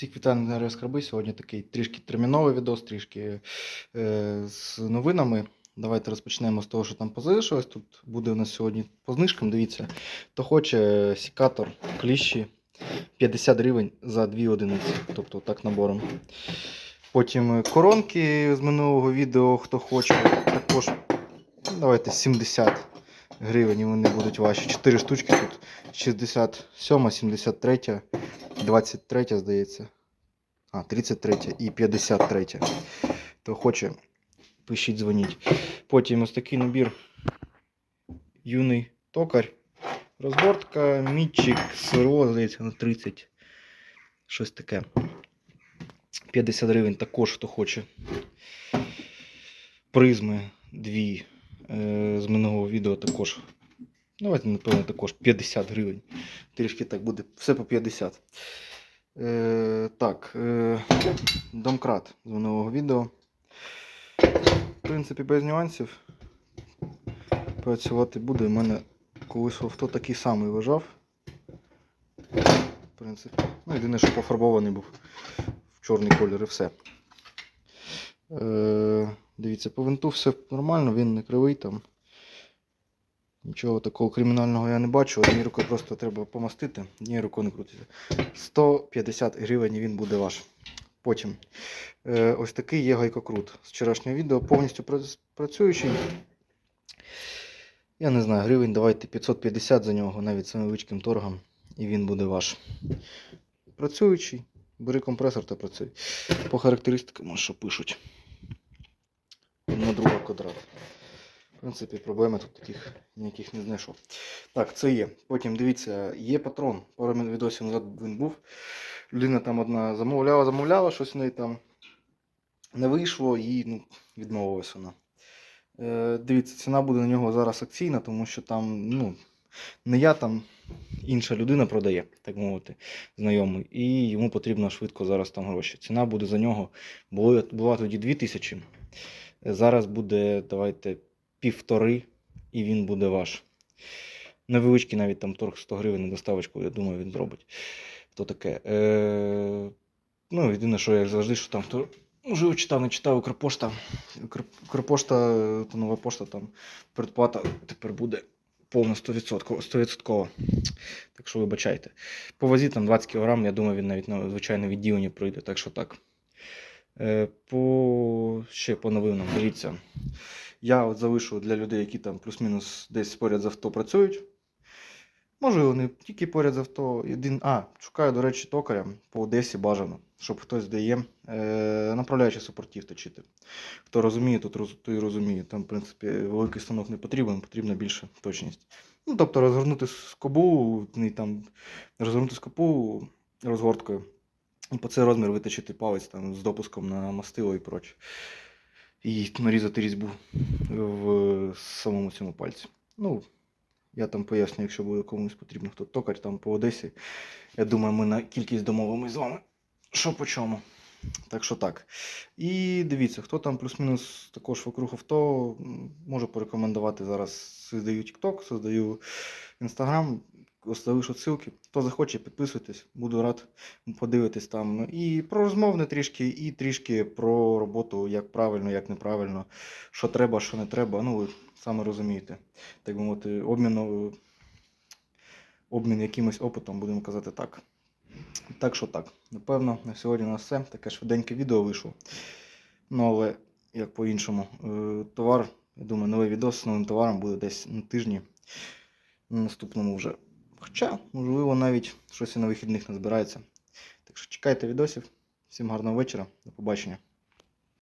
Всіх вітаю на Скарби. Сьогодні такий трішки терміновий відос, трішки е, з новинами. Давайте розпочнемо з того, що там позалишилось. Тут буде у нас сьогодні по знижкам. Дивіться, хто хоче сікатор, кліщі 50 гривень за 2 одиниці. Тобто так набором. Потім е, коронки з минулого відео, хто хоче, також давайте 70 гривень вони будуть ваші. 4 штучки тут 67, 73, 23, здається. А, 33 і 53. Хто хоче, пишіть, дзвоніть. Потім ось такий набір юний токар. Розгортка, мітчик, сверло, здається, на 30. Щось таке. 50 гривень також хто хоче. Призми дві е, з минулого відео також. Давайте, напевно, також 50 гривень. Трішки так буде. Все по 50. Е, так, е, домкрат з минулого відео. В принципі, без нюансів. Працювати буде. У мене колись авто такий самий лежав. В принципі. Ну, єдине, що пофарбований був в чорний колір і все. Е, дивіться, по винту все нормально, він не кривий там. Нічого такого кримінального я не бачу. Однією рукою просто треба помастити, однією рукою не крутиться. 150 гривень він буде ваш. Потім е, ось такий є гайкокрут. З вчорашнього відео повністю працюючий. Я не знаю, гривень давайте 550 за нього, навіть невеличким торгом, і він буде ваш. Працюючий. Бери компресор та працюй. По характеристикам, що пишуть. На друга квадрат. В принципі, проблеми тут таких ніяких не знайшов. Так, це є. Потім дивіться, є патрон. Пару відосів назад він був. Людина там одна замовляла, замовляла, щось в неї там не вийшло і ну, відмовилась вона. Е, дивіться, ціна буде на нього зараз акційна, тому що там, ну, не я там, інша людина продає, так мовити, знайомий, і йому потрібно швидко зараз там гроші. Ціна буде за нього, було, була тоді 2000. Е, Зараз буде, давайте, півтори, і він буде ваш. Невеличкий навіть там торг 100 гривень на доставочку, я думаю, він зробить. То таке. Е, ну, єдине, що я завжди, що там хто можливо читав, не читав Укрпошта. Укр- Укрпошта, та нова пошта, там предплата тепер буде повна 100%. 100%. Так що вибачайте. По вазі там 20 кг, я думаю, він навіть на звичайне відділення пройде, так що так. Е, по ще по новинам, дивіться. Я от залишу для людей, які там плюс-мінус десь поряд з авто працюють. Можливо, не тільки поряд з авто. Єдин... А, шукаю, до речі, токаря по Одесі бажано, щоб хтось дає е, направляючи супортів точити. Хто розуміє, роз... той розуміє. Там, в принципі, великий станок не потрібен, потрібна більше точність. Ну, тобто розгорнути скобу, не там, розгорнути скобу розгорткою. І по цей розмір виточити палець там, з допуском на мастило і проче. І нарізати різьбу в самому цьому пальці. Ну, я там поясню, якщо буде комусь потрібно, хто токар там по Одесі. Я думаю, ми на кількість домовимось з вами. Що по чому. Так що так. І дивіться, хто там плюс-мінус також вокруг авто, можу порекомендувати зараз. Создаю TikTok, создаю Instagram, залишу ссылки. Хто захоче, підписуйтесь, буду рад подивитись там. І про розмовне трішки, і трішки про роботу, як правильно, як неправильно, що треба, що не треба. Ну, ви саме розумієте. Так би мовити, обміну, обмін якимось опитом, будемо казати так. Так що так. Напевно, на сьогодні у нас все. Таке швиденьке відео вийшло. Ну, але як по-іншому. Е, Товар, я думаю, новий відос з новим товаром буде десь на тижні. На наступному вже. Хоча, можливо, навіть щось і на вихідних не збирається. Так що чекайте відосів. Всім гарного вечора. До побачення.